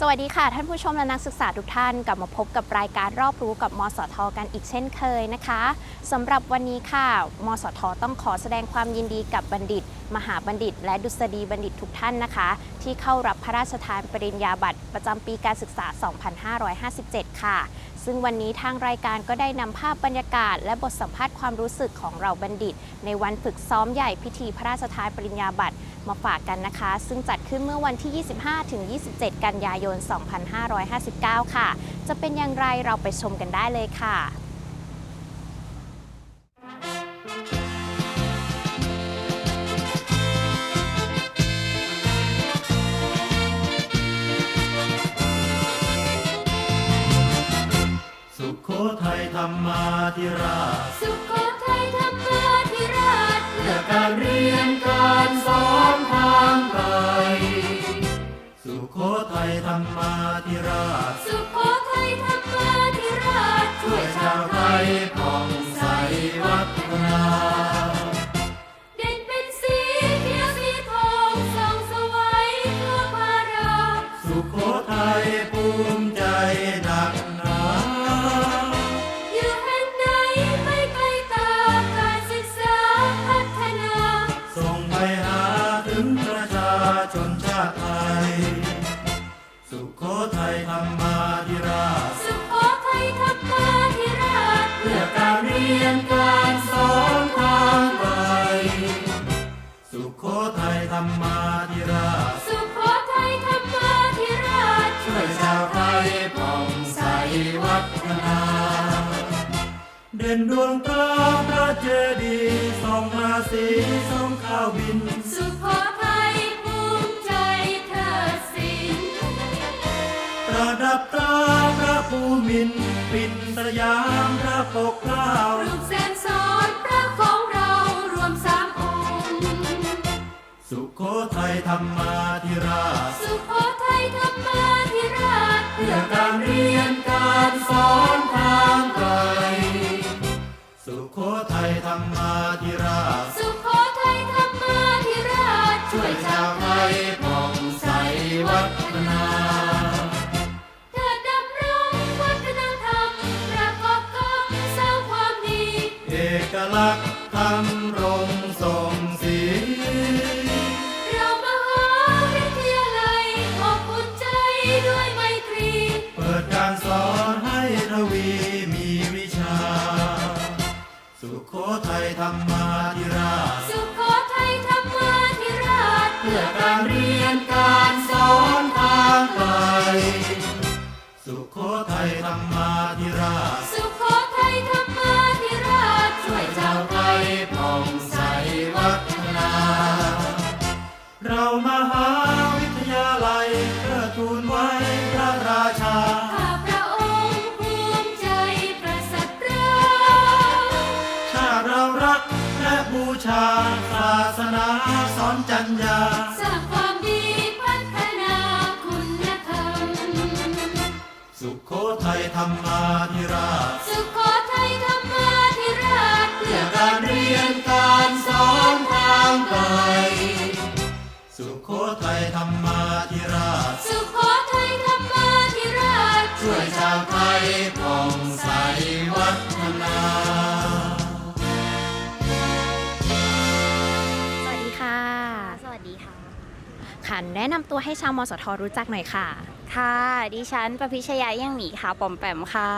สวัสดีค่ะ ท่านผู้ชมและนักศึกษาทุกท่านกลับมาพบกับรายการรอบรู้กับมสทกันอีกเช่นเคยนะคะสำหรับวันนี้ค่ะ มสทต้องขอแสดงความยินดีกับบัณฑิต มหาบัณฑิต และดุษฎีบัณฑิตทุกท่านนะคะ ที่เข้ารับพระราชทานปริญญาบัตรประจำปีการศึกษา 2557 ค่ะ ซึ่งวันนี้ทางรายการก็ได้นำภาพบรรยากาศ และบทสัมภาษณ์ความรู้สึกของเราบัณฑิต ในวันฝึกซ้อมใหญ่พิธีพระราชทานปริญญาบัตรมาฝากกันนะคะ ซึ่งจัดขึ้นเมื่อวันที่ 25 ถึง 27 กันยายน 2559 ค่ะ จะเป็นอย่างไรเราไปชมกันได้เลยค่ะ รรมาธิราช สุโขทัยธรรมาธิราชเพื่อการเรียนการสอนทางไกล สุโขทัยธรรมาธิราช สุโขทัยธรรมาธิราชช่วยชาวไทยผ่องใสวัฒนา ด่นดวงตาพระเจดีย์ส่องราศีส่องข้าวบิน สุโขทัยภูมิใจเทิดสินประดับตราพระภูมินทร์ปินสยามพระปกเกล้าลูกแสนสอนพระของเรารวมสามองค์ สุโขทัยธรรมาธิราชสุโขทัยธรรมาธิราชเพื่อการเรียน วัฒนาเธอดำรงวัฒนธรรมประกอบกับสร้างความดี เอกลักษณ์ทำรงส่งสีเรามหาวิทยาลัยอบอุ่นใจด้วยไมตรี เปิดการสอนให้ทวีมีวิชา สุโขทัยธรรมาธิราช สุโขทัยธรรมาธิราชเพื่อการเรียนการส ไกลสุโขทัยธรรมาธิราช สุโขทัยธรรมาธิราชช่วยชาวไทยผ่องใสวัฒนา เรามหาวิทยาลัยเพื่อทูลไว้พระราชา ข้าพระองค์ภูมิใจประเสริฐเราชาติเรารักและบูชาศาสนาสอนจัญญา แนะนำตัวให้ชาวมสทรู้จักหน่อยค่ะ ค่ะ ดิฉันประพิชยาเอี่ยงหมีค่ะปอมแปมค่ะ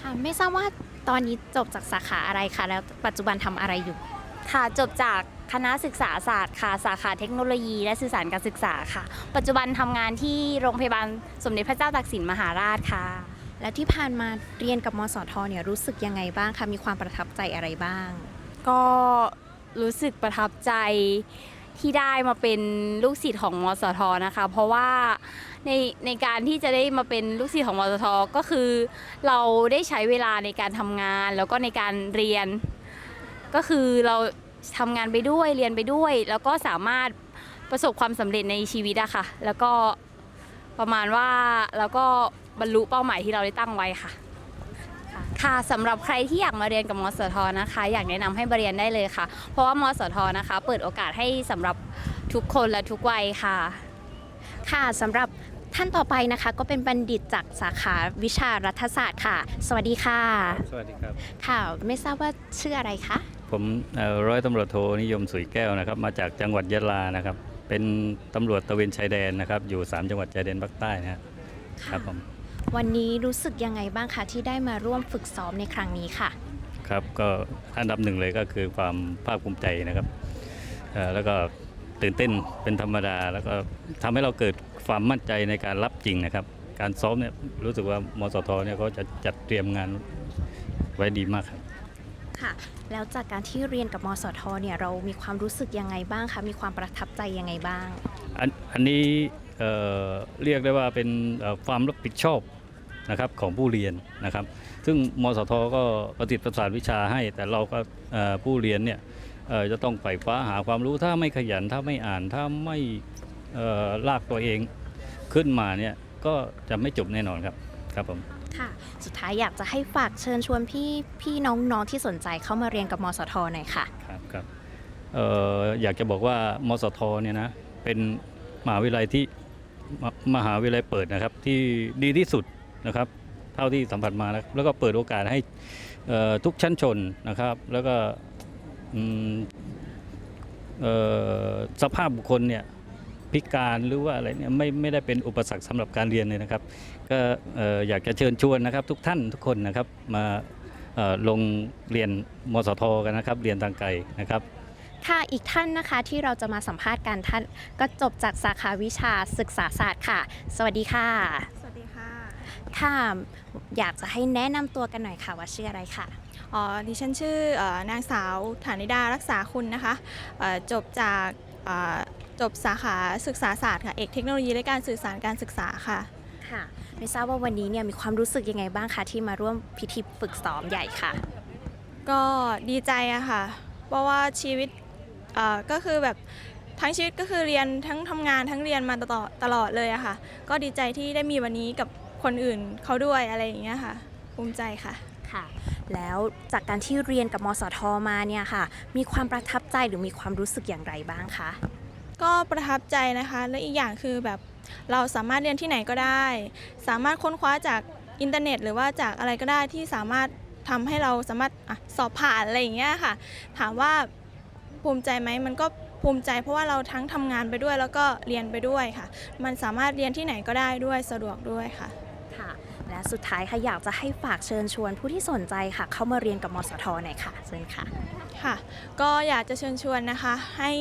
ค่ะ ไม่ทราบว่าตอนนี้จบจากสาขาอะไรคะแล้วปัจจุบันทำอะไรอยู่ ค่ะจบจากคณะศึกษาศาสตร์ค่ะ สาขาเทคโนโลยี และสื่อสารการศึกษาค่ะ ปัจจุบันทำงานที่โรงพยาบาลสมเด็จพระเจ้าตากสินมหาราชค่ะ แล้วที่ผ่านมาเรียนกับมสทเนี่ยรู้สึกยังไงบ้างคะมีความประทับใจอะไรบ้าง ก็รู้สึกประทับใจ ที่ได้มาเป็นลูกศิษย์ของมสทนะคะ เพราะว่าในในการที่จะได้มาเป็นลูกศิษย์ของมสทก็คือ เราได้ใช้เวลาในการทำงาน แล้วก็ในการเรียน ก็คือเราทำงานไปด้วยเรียนไปด้วย แล้วก็สามารถประสบความสำเร็จในชีวิตอะค่ะ แล้วก็ประมาณว่าแล้วก็บรรลุเป้าหมายที่เราได้ตั้งไว้ค่ะ ค่ะสำหรับใครที่อยากมาเรียนกับมสทนะคะ อยากแนะนำให้มาเรียนได้เลยค่ะ เพราะว่ามสทนะคะ เปิดโอกาสให้สำหรับทุกคนและทุกวัยค่ะ ค่ะสำหรับท่านต่อไปนะคะ ก็เป็นบัณฑิตจากสาขาวิชารัฐศาสตร์ค่ะ สวัสดีค่ะ สวัสดีครับ ค่ะ ไม่ทราบว่าชื่ออะไรคะผมเอ่อร้อยตำรวจโทนิยมสุยแก้วนะครับ มาจากจังหวัดยะลานะครับ เป็นตำรวจตระเวนชายแดนนะครับ อยู่ 3 จังหวัดชายแดนภาคใต้นะครับครับผม วันนี้รู้สึกยังไงบ้างคะที่ได้มาร่วมฝึกซ้อมในครั้งนี้ค่ะ ครับก็อันดับหนึ่งเลยก็คือความภาคภูมิใจนะครับเอ่อแล้วก็ตื่นเต้นเป็นธรรมดา แล้วก็ทำให้เราเกิดความมั่นใจในการรับจริงนะครับ การซ้อมเนี่ยรู้สึกว่ามสทเนี่ยเขาจะจัดเตรียมงานไว้ดีมากครับค่ะ แล้วจากการที่เรียนกับมสทเนี่ยเรามีความรู้สึกยังไงบ้างคะมีความประทับใจยังไงบ้าง อันอันนี้เอ่อเรียกได้ว่าเป็นเอ่อความรับผิดชอบ นะครับของผู้เรียนนะครับ ซึ่งมสทก็ประสิทธิ์ประสานวิชาให้ แต่เราก็เอ่อผู้เรียนเนี่ยเอ่อจะต้องไฝ่ฟ้าหาความรู้ถ้าไม่ขยันถ้าไม่อ่านถ้าไม่เอ่อลากตัวเองขึ้นมาเนี่ยก็จะไม่จบแน่นอนครับครับผมค่ะสุดท้ายอยากจะให้ฝากเชิญชวนพี่พี่น้องๆที่สนใจเข้ามาเรียนกับมสทหน่อยค่ะครับครับเอ่ออยากจะบอกว่ามสทเนี่ยนะเป็นมหาวิทยาลัยที่มมหาวิทยาลัยเปิดนะครับที่ดีที่สุด นะครับเท่าที่สัมผัสมาแล้วแล้วก็เปิดโอกาสให้ทุกชั้นชนนะครับ แล้วก็สภาพบุคคลเนี่ยพิการหรือว่าอะไรเนี่ยไม่ไม่ได้เป็นอุปสรรคสำหรับการเรียนเลยนะครับ ก็เอ่อยากจะเชิญชวนนะครับทุกท่านทุกคนนะครับมาลงเรียนมสทกันนะครับ เรียนทางไกลนะครับค่ะอีกท่านนะคะที่เราจะมาสัมภาษณ์กันท่านก็จบจากสาขาวิชาศึกษาศาสตร์ค่ะ สวัสดีค่ะ ค่ะค่ะอยากจะให้แนะนำตัวกันหน่อยค่ะว่าชื่ออะไรค่ะ อ๋อ ดิฉันชื่อเอ่อนางสาวฐานิดารักษาคุณนะคะเอ่อจบจากเอ่อจบสาขาศึกษาศาสตร์ค่ะเอกเทคโนโลยีและการสื่อสารการศึกษาค่ะ ค่ะ ไม่ทราบว่าวันนี้เนี่ยมีความรู้สึกยังไงบ้างคะที่มาร่วมพิธีฝึกซ้อมใหญ่ค่ะ ก็ดีใจอะค่ะ เพราะว่าชีวิตเอ่อก็คือแบบทั้งชีวิตก็คือเรียนทั้งทำงานทั้งเรียนมาตลอดตลอดเลยอะค่ะ ก็ดีใจที่ได้มีวันนี้กับ คนอื่นเขาด้วยอะไรอย่างเงี้ยค่ะ ภูมิใจค่ะ ค่ะ แล้วจากการที่เรียนกับมสทมาเนี่ยค่ะ มีความประทับใจหรือมีความรู้สึกอย่างไรบ้างคะก็ประทับใจนะคะและอีกอย่างคือแบบเราสามารถเรียนที่ไหนก็ได้ สามารถค้นคว้าจากอินเทอร์เน็ต หรือว่าจากอะไรก็ได้ที่สามารถทำให้เราสามารถอะสอบผ่านอะไรอย่างเงี้ยค่ะ ถามว่าภูมิใจไหมมันก็ภูมิใจ เพราะว่าเราทั้งทำงานไปด้วยแล้วก็เรียนไปด้วยค่ะ มันสามารถเรียนที่ไหนก็ได้ด้วยสะดวกด้วยค่ะค่ะ และสุดท้ายค่ะอยากจะให้ฝากเชิญชวนผู้ที่สนใจค่ะ เข้ามาเรียนกับมสทหน่อยค่ะเชิญค่ะ ค่ะก็อยากจะเชิญชวนนะคะให้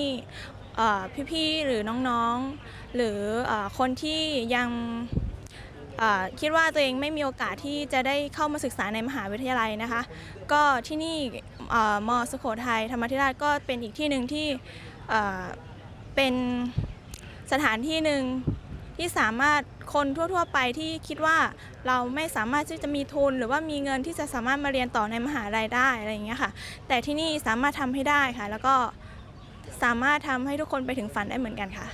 เอ่อพี่ๆหรือน้องๆ หรือเออคนที่ยังเอ่อคิดว่าตัวเองไม่มีโอกาสที่จะได้เข้ามาศึกษาในมหาวิทยาลัยนะคะ ก็ที่นี่เอ่อมสุโขทัยธรรมธิราชก็เป็นอีกที่หนึ่งที่เอ่อเป็นสถานที่หนึ่งที่สามารถคนทั่วๆ ไปที่คิดว่า เราไม่สามารถที่จะมีทุน หรือว่ามีเงินที่จะสามารถมาเรียนต่อในมหาลัยได้อะไรอย่างเงี้ยค่ะ แต่ที่นี่สามารถทำให้ได้ค่ะ แล้วก็สามารถทำให้ทุกคนไปถึงฝันได้เหมือนกันค่ะ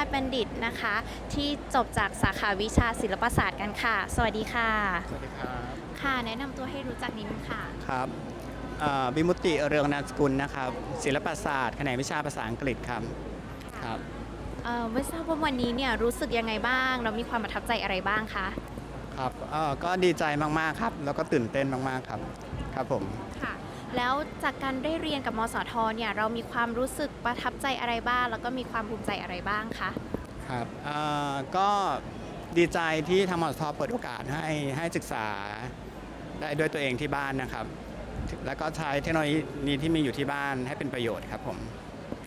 าสัมภาษณ์บัณฑิตนะคะ ที่จบจากสาขาวิชาศิลปศาสตร์กันค่ะ สวัสดีค่ะ สวัสดีครับ ค่ะ แนะนำตัวให้รู้จักนิดนึงค่ะ ครับเอ่อวิมุตติเรืองนามสกุลนะครับ ศิลปศาสตร์แขนงวิชาภาษาอังกฤษครับ ครับเอ่อไม่ทราบว่าวันนี้เนี่ยรู้สึกยังไงบ้าง เรามีความประทับใจอะไรบ้างคะ ครับเอ่อก็ดีใจมากๆครับ แล้วก็ตื่นเต้นมากๆครับ ครับผม ค่ะ แล้วจากการได้เรียนกับมสทเนี่ยเรามีความรู้สึกประทับใจอะไรบ้าง แล้วก็มีความภูมิใจอะไรบ้างคะครับก็ดีใจที่ทางมสทเปิดโอกาสให้ให้ศึกษาได้ด้วยตัวเองที่บ้านนะครับ แล้วก็ใช้เทคโนโลยีที่มีอยู่ที่บ้านให้เป็นประโยชน์ครับผม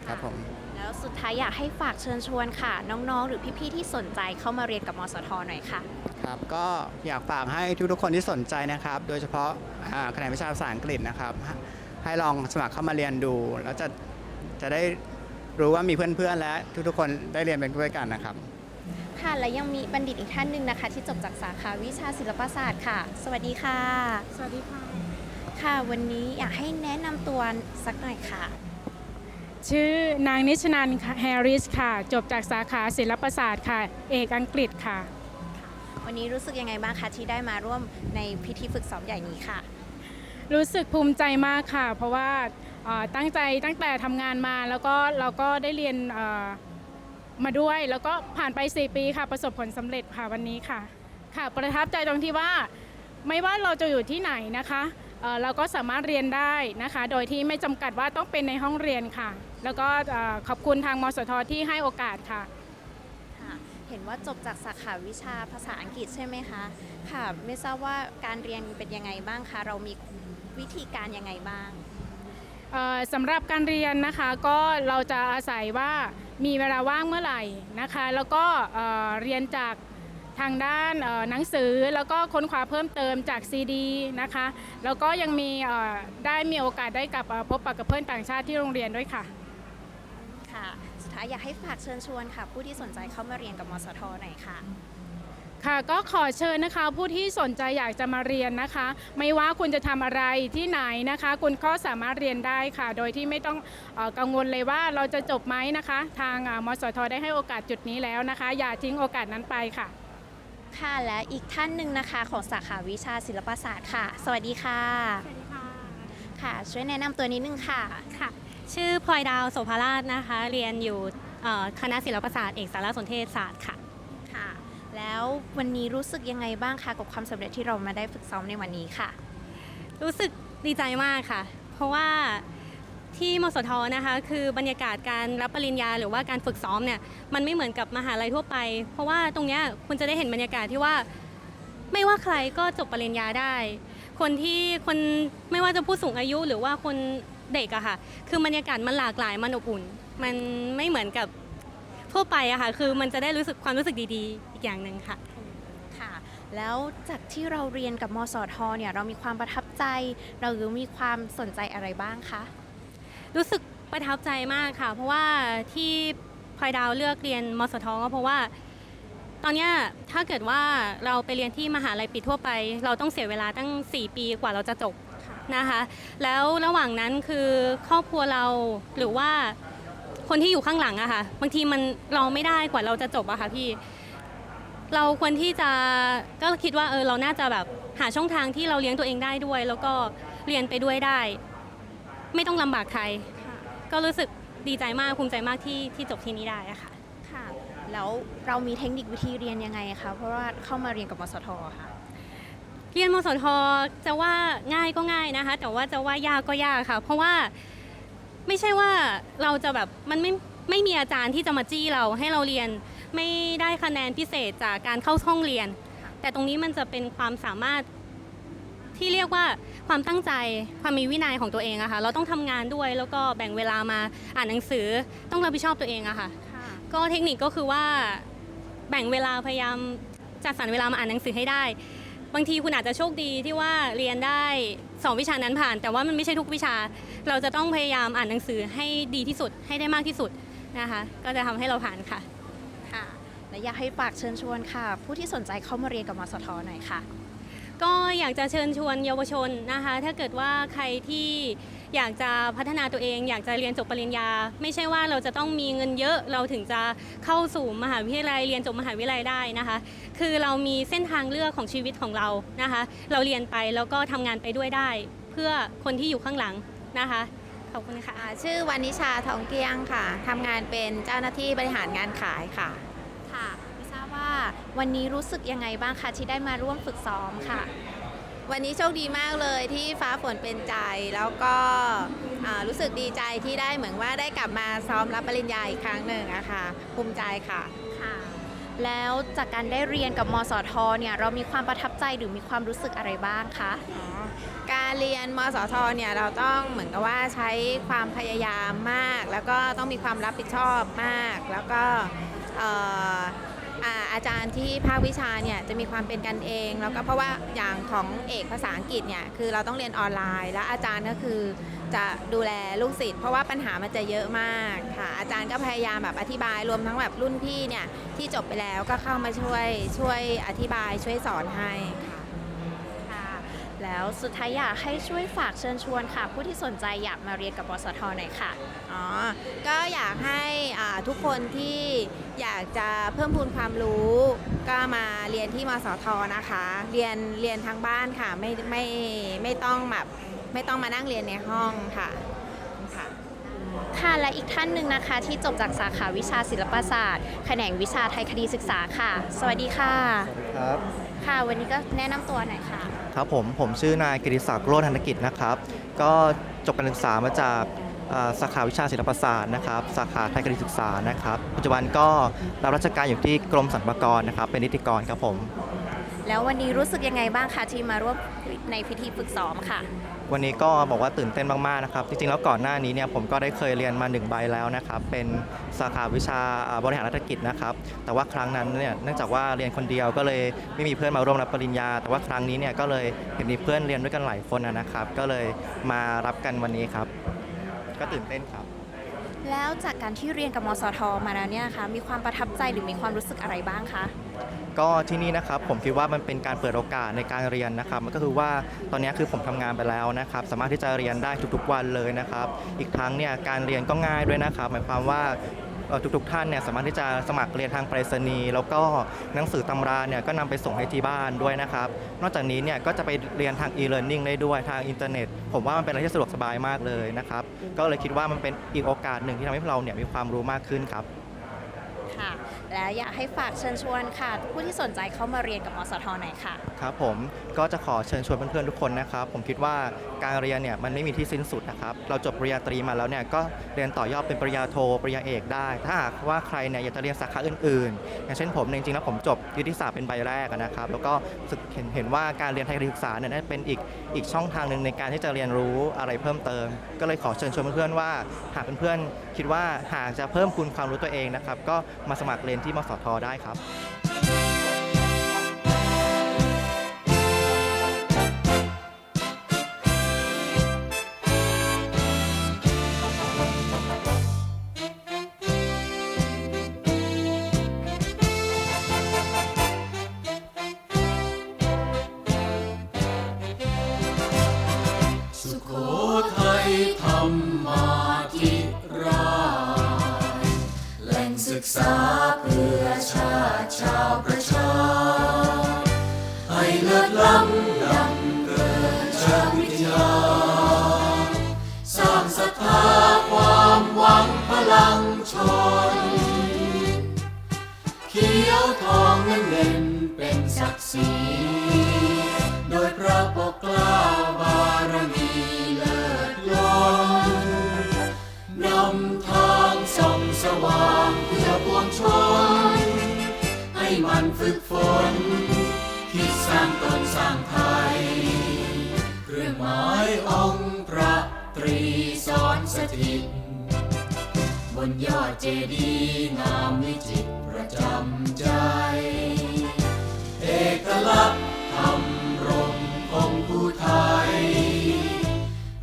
ครับผม แล้วสุดท้ายอยากให้ฝากเชิญชวนค่ะ น้องๆ หรือพี่ๆที่สนใจเข้ามาเรียนกับมสทหน่อยค่ะ ครับก็อยากฝากให้ทุกๆคนที่สนใจนะครับ โดยเฉพาะอ่าแขนงวิชาภาษาอังกฤษนะครับ ให้ลองสมัครเข้ามาเรียนดู แล้วจะจะได้รู้ว่ามีเพื่อนๆ และทุกๆ คนได้เรียนเป็นด้วยกันนะครับ ค่ะและยังมีบัณฑิตอีกท่านหนึ่งนะคะ ที่จบจากสาขาวิชาศิลปศาสตร์ค่ะ สวัสดีค่ะ สวัสดีค่ะ ค่ะ วันนี้อยากให้แนะนำตัวสักหน่อยค่ะ ชื่อนางนิชนันแฮร์ริสค่ะ จบจากสาขาศิลปศาสตร์ค่ะ เอกอังกฤษค่ะ วันนี้รู้สึกยังไงบ้างคะที่ได้มาร่วมในพิธีฝึกซ้อมใหญ่นี้ค่ะ รู้สึกภูมิใจมากค่ะ เพราะว่าเอ่อตั้งใจตั้งแต่ทำงานมาแล้วก็เราก็ได้เรียนเอ่อมาด้วย แล้วก็ผ่านไป 4 ปีค่ะ ประสบผลสำเร็จค่ะวันนี้ค่ะ ค่ะ ประทับใจตรงที่ว่าไม่ว่าเราจะอยู่ที่ไหนนะคะเอ่อเราก็สามารถเรียนได้นะคะ โดยที่ไม่จำกัดว่าต้องเป็นในห้องเรียนค่ะ แล้วก็เอ่อขอบคุณทางมสทที่ให้โอกาสค่ะค่ะ เห็นว่าจบจากสาขาวิชาภาษาอังกฤษใช่ไหมคะ ค่ะ ไม่ทราบว่าการเรียนเป็นยังไงบ้างคะ เรามีวิธีการยังไงบ้างเอ่อสำหรับการเรียนนะคะก็เราจะอาศัยว่ามีเวลาว่างเมื่อไหร่นะคะ แล้วก็เอ่อเรียนจากทางด้านเอ่อหนังสือแล้วก็ค้นคว้าเพิ่มเติมจากซีดีนะคะ แล้วก็ยังมีเอ่อได้มีโอกาสได้กับเอ่อพบปะกับเพื่อนต่างชาติที่โรงเรียนด้วยค่ะค่ะสุดท้าย อยากให้ฝากเชิญชวนค่ะ ผู้ที่สนใจเข้ามาเรียนกับมสทหน่อยค่ะ ค่ะก็ขอเชิญนะคะผู้ที่สนใจอยากจะมาเรียนนะคะ ไม่ว่าคุณจะทำอะไรที่ไหนนะคะ คุณก็สามารถเรียนได้ค่ะ โดยที่ไม่ต้องเออกังวลเลยว่าเราจะจบไหมนะคะ ทางอ่ามสทได้ให้โอกาสจุดนี้แล้วนะคะ อย่าทิ้งโอกาสนั้นไปค่ะ ค่ะและอีกท่านหนึ่งนะคะ ของสาขาวิชาศิลปศาสตร์ค่ะ สวัสดีค่ะ สวัสดีค่ะ ค่ะ ช่วยแนะนำตัวนิดนึงค่ะ ค่ะ ชื่อพลอยดาวโสภาราชนะคะ เรียนอยู่เอ่อคณะศิลปศาสตร์เอกสารสนเทศศาสตร์ค่ะค่ะ แล้ววันนี้รู้สึกยังไงบ้างคะกับความสำเร็จที่เรามาได้ฝึกซ้อมในวันนี้ค่ะ รู้สึกดีใจมากค่ะ เพราะว่าที่มสทนะคะคือบรรยากาศการรับปริญญาหรือว่าการฝึกซ้อมเนี่ยมันไม่เหมือนกับมหาลัยทั่วไป เพราะว่าตรงเนี้ยคุณจะได้เห็นบรรยากาศที่ว่า ไม่ว่าใครก็จบปริญญาได้ คนที่คนไม่ว่าจะผู้สูงอายุหรือว่าคน เด็กอะค่ะ คือบรรยากาศมันหลากหลายมันอบอุ่น มันไม่เหมือนกับทั่วไปอะค่ะ คือมันจะได้รู้สึกความรู้สึกดีๆ อีกอย่างหนึ่งค่ะ ค่ะ แล้วจากที่เราเรียนกับมสทเนี่ยเรามีความประทับใจ เราหรือมีความสนใจอะไรบ้างคะ รู้สึกประทับใจมากค่ะ เพราะว่าที่พลอยดาวเลือกเรียนมสทก็เพราะว่า ตอนเนี้ยถ้าเกิดว่าเราไปเรียนที่มหาลัยปิดทั่วไป เราต้องเสียเวลาตั้ง 4 ปีกว่าเราจะจบ นะคะ แล้วระหว่างนั้นคือครอบครัวเราหรือว่าคนที่อยู่ข้างหลังอะค่ะบางทีมันเราไม่ได้กว่าเราจะจบอะค่ะพี่ เราควรที่จะก็คิดว่าเออเราน่าจะแบบหาช่องทางที่เราเลี้ยงตัวเองได้ด้วย แล้วก็เรียนไปด้วยได้ ไม่ต้องลำบากใคร ก็รู้สึกดีใจมากภูมิใจมากที่ที่จบที่นี้ได้อะค่ะ ค่ะ แล้วเรามีเทคนิควิธีเรียนยังไงคะ เพราะว่าเข้ามาเรียนกับมสทค่ะ เรียนมสทจะว่าง่ายก็ง่ายนะคะ แต่ว่าจะว่ายากก็ยากค่ะ เพราะว่าไม่ใช่ว่าเราจะแบบมันไม่ไม่มีอาจารย์ที่จะมาจี้เราให้เราเรียนไม่ได้คะแนนพิเศษจากการเข้าห้องเรียน แต่ตรงนี้มันจะเป็นความสามารถที่เรียกว่าความตั้งใจความมีวินัยของตัวเองอะค่ะเราต้องทำงานด้วยแล้วก็แบ่งเวลามาอ่านหนังสือต้องรับผิดชอบตัวเองอะคะค่ะก็เทคนิคก็คือว่าแบ่งเวลาพยายามจัดสรรเวลามาอ่านหนังสือให้ได้ บางทีคุณอาจจะโชคดีที่ว่าเรียนได้สองวิชานั้นผ่าน แต่ว่ามันไม่ใช่ทุกวิชา เราจะต้องพยายามอ่านหนังสือให้ดีที่สุดให้ได้มากที่สุดนะคะ ก็จะทำให้เราผ่านค่ะค่ะ และอยากให้ฝากเชิญชวนค่ะ ผู้ที่สนใจเข้ามาเรียนกับมสทหน่อยค่ะ ก็อยากจะเชิญชวนเยาวชนนะคะ ถ้าเกิดว่าใครที่ อยากจะพัฒนาตัวเอง อยากจะเรียนจบปริญญา ไม่ใช่ว่าเราจะต้องมีเงินเยอะเราถึงจะเข้าสู่มหาวิทยาลัยเรียนจบมหาวิทยาลัยได้นะคะ คือเรามีเส้นทางเลือกของชีวิตของเรานะคะ เราเรียนไปแล้วก็ทำงานไปด้วยได้ เพื่อคนที่อยู่ข้างหลังนะคะขอบคุณค่ะอ่าชื่อวานิชาทองเกียงค่ะทำงานเป็นเจ้าหน้าที่บริหารงานขายค่ะค่ะไม่ทราบว่าวันนี้รู้สึกยังไงบ้างคะที่ได้มาร่วมฝึกซ้อมค่ะ วันนี้โชคดีมากเลยที่ฟ้าฝนเป็นใจ แล้วก็อ่ารู้สึกดีใจที่ได้เหมือนว่าได้กลับมาซ้อมรับปริญญาอีกครั้งหนึ่งอะค่ะภูมิใจค่ะค่ะ แล้วจากการได้เรียนกับมสทเนี่ยเรามีความประทับใจหรือมีความรู้สึกอะไรบ้างคะอ๋อการเรียนมสทเนี่ยเราต้องเหมือนกับว่าใช้ความพยายามมาก แล้วก็ต้องมีความรับผิดชอบมาก แล้วก็เอาอาจารย์ที่ภาควิชาเนี่ยจะมีความเป็นกันเอง แล้วก็เพราะว่าอย่างของเอกภาษาอังกฤษเนี่ยคือเราต้องเรียนออนไลน์ แล้วอาจารย์ก็คือจะดูแลลูกศิษย์เพราะว่าปัญหามันจะเยอะมากค่ะ อาจารย์ก็พยายามแบบอธิบายรวมทั้งแบบรุ่นพี่เนี่ยที่จบไปแล้วก็เข้ามาช่วยช่วยอธิบายช่วยสอนให้ค่ะ แล้วสุดท้ายอยากให้ช่วยฝากเชิญชวนค่ะ ผู้ที่สนใจอยากมาเรียนกับมสทหน่อยค่ะ อ๋อ ก็อยากให้อ่าทุกคนที่อยากจะเพิ่มพูนความรู้ ก็มาเรียนที่มสทนะคะ เรียนเรียนทางบ้านค่ะ ไม่ไม่ไม่ต้องแบบไม่ต้องมานั่งเรียนในห้องค่ะค่ะ ค่ะและอีกท่านหนึ่งนะคะ ที่จบจากสาขาวิชาศิลปศาสตร์ แขนงวิชาไทยคดีศึกษาค่ะ สวัสดีค่ะ สวัสดีครับ ค่ะ วันนี้ก็แนะนำตัวหน่อยค่ะ ครับผม ผมชื่อนายกิติศักดิ์โรจนธนกิจนะครับ ก็จบการศึกษามาจากสาขาวิชาศิลปศาสตร์นะครับ สาขาไทยคดีศึกษานะครับ ปัจจุบันก็รับราชการอยู่ที่กรมสรรพากรนะครับ เป็นนิติกรครับผม แล้ววันนี้รู้สึกยังไงบ้างคะที่มาร่วมในพิธีฝึกซ้อมค่ะ วันนี้ก็บอกว่าตื่นเต้นมากๆนะครับ จริงๆ แล้วก่อนหน้านี้เนี่ยผมก็ได้เคยเรียนมาหนึ่งใบแล้วนะครับ เป็นสาขาวิชาบริหารธุรกิจนะครับ แต่ว่าครั้งนั้นเนี่ยเนื่องจากว่าเรียนคนเดียวก็เลยไม่มีเพื่อนมาร่วมรับปริญญา แต่ว่าครั้งนี้เนี่ยก็เลยเห็นมีเพื่อนเรียนด้วยกันหลายคนนะนะครับ ก็เลยมารับกันวันนี้ครับ ก็ตื่นเต้นครับ แล้วจากการที่เรียนกับมสทมาแล้วเนี่ยนะคะมีความประทับใจหรือมีความรู้สึกอะไรบ้างคะ ก็ที่นี่นะครับผมคิดว่ามันเป็นการเปิดโอกาสในการเรียนนะครับมันก็คือว่าตอนนี้คือผมทำงานไปแล้วนะครับสามารถที่จะเรียนได้ทุกๆวันเลยนะครับ อีกทั้งเนี่ยการเรียนก็ง่ายด้วยนะครับ หมายความว่าทุกๆท่านเนี่ยสามารถที่จะสมัครเรียนทางไปรษณีย์แล้วก็หนังสือตำราเนี่ยก็นำไปส่งให้ที่บ้านด้วยนะครับ นอกจากนี้เนี่ยก็จะไปเรียนทาง e-learning ได้ด้วยทางอินเทอร์เน็ต ผมว่ามันเป็นอะไรที่สะดวกสบายมากเลยนะครับ ก็เลยคิดว่ามันเป็นอีกโอกาสหนึ่งที่ทำให้เราเนี่ยมีความรู้มากขึ้นครับ ค่ะ และอยากให้ฝากเชิญชวนค่ะ ผู้ที่สนใจเข้ามาเรียนกับมสทหน่อยค่ะ ครับผมก็จะขอเชิญชวนเพื่อนๆทุกคนนะครับ ผมคิดว่าการเรียนเนี่ยมันไม่มีที่สิ้นสุดนะครับ เราจบปริญญาตรีมาแล้วเนี่ยก็เรียนต่อยอดเป็นปริญญาโทปริญญาเอกได้ ถ้าหากว่าใครเนี่ยอยากจะเรียนสาขาอื่นๆ อย่างเช่นผมเนี่ยจริงๆแล้วผมจบยุทธศาสตร์เป็นใบแรกนะครับ แล้วก็รู้สึกเห็นเห็นว่าการเรียนไทยารศึกษาเนี่ยเป็นอีกอีกช่องทางหนึ่งในการที่จะเรียนรู้อะไรเพิ่มเติม ก็เลยขอเชิญชวนเพื่อนๆว่าหากเพื่อนๆคิดว่าหากจะเพิ่มคุณความรู้ตัวเองนะครับก็มาสมัครเรียนที่มสทได้ครับธรรมา กษาเพื่อชาติชาวประชา ให้เลิศล้ำดำเกิดชาติวิทยา สร้างศรัทธาความหวังพลังชน เขียวทองเงินเด่นเป็นศักดิ์ศรี มันฝึกฝน คิดสร้างตนสร้างไทย เครื่องหมายองค์พระตรีสอนสถิต บนยอดเจดีย์งามวิจิตรประจำใจ เอกลักษณ์ทำรมรงของผู้ไทย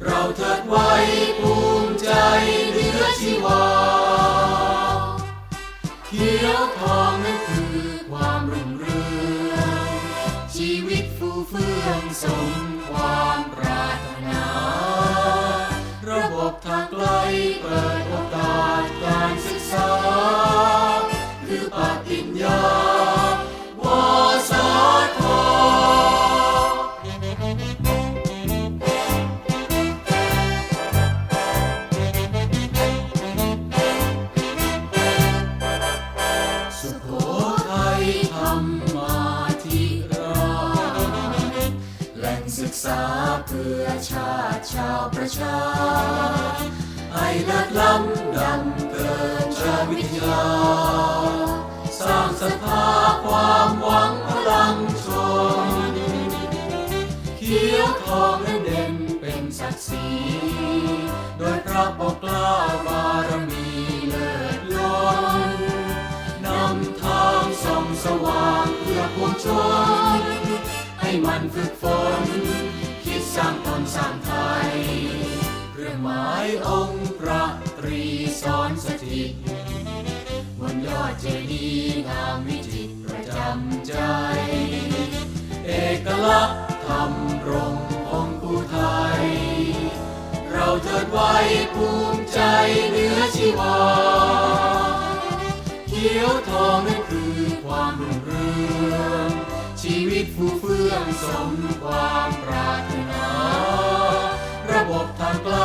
เราเทิดไว้ภูมิใจเหนือชีวาเขี สมความปรารถนา ระบบทางไกลเปิดโอกาสการศึกษา คือปฏิญญา พื่อชาติชาวประชาให้เลิศล้ำดำเกินชาวิทยา สร้างศรัทธาความหวังพลังชนเขียวทองนั้นเด่นเป็นศักดิ์ศรีโดยพระปกเกล้าบารมีเลิศล้นนำทางส่องสว่างเพื่อปวงชนให้มันฝึกฝน ร้างตนสร้างไทยเครื่องหมายองค์พระตรีสอนสถิตบนยอดเจดีย์งามวิจิตรประจำใจ เอกลักษณ์ทำรงองคูไทย เราเทิดไว้ภูมิใจเหนือชีวาเขียวทองนั้นคือความรุ่งเรือง ผู้เฟื่องสมความปรารถนา ระบบทางไกล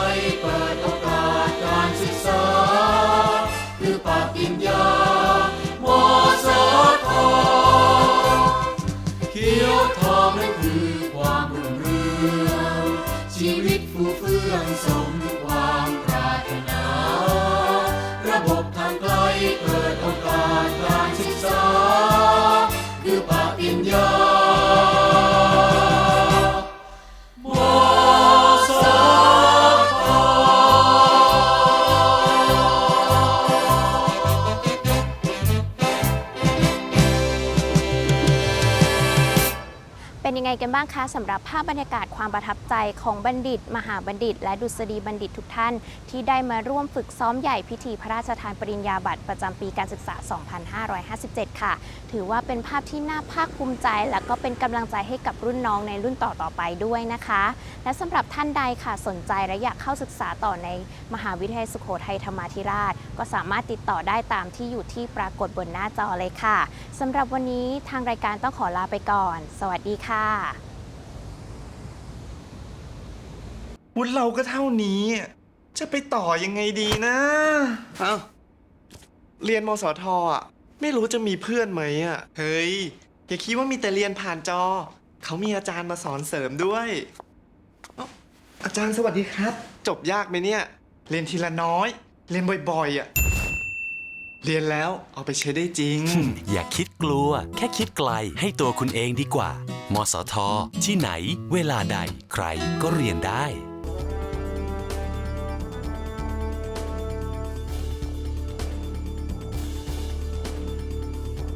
เปิด กันบ้างคะสำหรับภาพบรรยากาศความประทับใจของบัณฑิต มหาบัณฑิต และดุษฎีบัณฑิตทุกท่าน ที่ได้มาร่วมฝึกซ้อมใหญ่พิธีพระราชทานปริญญาบัตรประจำปีการศึกษา 2557 ค่ะ ถือว่าเป็นภาพที่น่าภาคภูมิใจ และก็เป็นกำลังใจให้กับรุ่นน้องในรุ่นต่อๆไปด้วยนะคะ และสำหรับท่านใดค่ะสนใจและอยากเข้าศึกษาต่อในมหาวิทยาลัยสุโขทัยธรรมาธิราช ก็สามารถติดต่อได้ตามที่อยู่ที่ปรากฏบนหน้าจอเลยค่ะสำหรับวันนี้ทางรายการต้องขอลาไปก่อน สวัสดีค่ะ วุฒิเราก็เท่านี้ จะไปต่อยังไงดีนะ เอ้าเรียนมสทอะ ไม่รู้จะมีเพื่อนไหมอะ เฮ้ย อย่าคิดว่ามีแต่เรียนผ่านจอ เขามีอาจารย์มาสอนเสริมด้วยเอ้าอาจารย์สวัสดีครับ จบยากไหมเนี่ย เรียนทีละน้อย เรียนบ่อยๆอะ เรียนแล้วเอาไปใช้ได้จริง อย่าคิดกลัว แค่คิดไกลให้ตัวคุณเองดีกว่า มสท ที่ไหน เวลาใด ใครก็เรียนได้